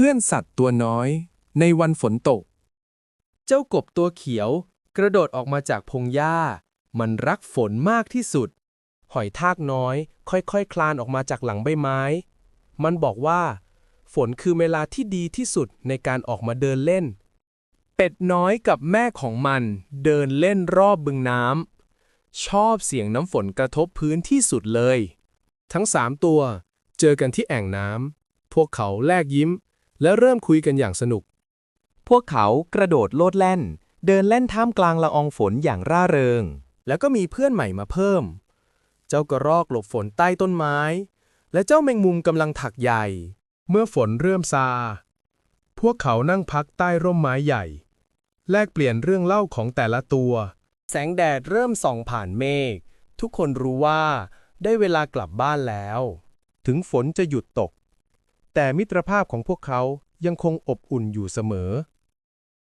พื่อนสัตว์ตัวน้อย ในวันฝนตก เจ้ากบตัวเขียว กระโดดออกมาจากพงหญ้า มันรักฝนมากที่สุด หอยทากน้อย ค่อยๆคคลานออกมาจากหลังใบไม้ มันบอกว่า ฝนคือเวลาที่ดีที่สุดในการออกมาเดินเล่น เป็ดน้อยกับแม่ของมัน เดินเล่นรอบบึงน้ำชอบเสียงน้ำฝนกระทบพื้นที่สุดเลย ทั้งสามตัว เจอกันที่แอ่งน้ำพวกเขาแลกยิ้ม และเริ่มคุยกันอย่างสนุก พวกเขากระโดดโลดแล่น เดินเล่นท่ามกลางละอองฝนอย่างร่าเริง แล้วก็มีเพื่อนใหม่มาเพิ่ม เจ้ากระรอกหลบฝนใต้ต้นไม้ และเจ้าแมงมุมกำลังถักใหญ่ เมื่อฝนเริ่มซา พวกเขานั่งพักใต้ร่มไม้ใหญ่ แลกเปลี่ยนเรื่องเล่าของแต่ละตัว แสงแดดเริ่มส่องผ่านเมฆ ทุกคนรู้ว่า ได้เวลากลับบ้านแล้ว ถึงฝนจะหยุดตก แต่มิตรภาพของพวกเขายังคงอบอุ่นอยู่เสมอ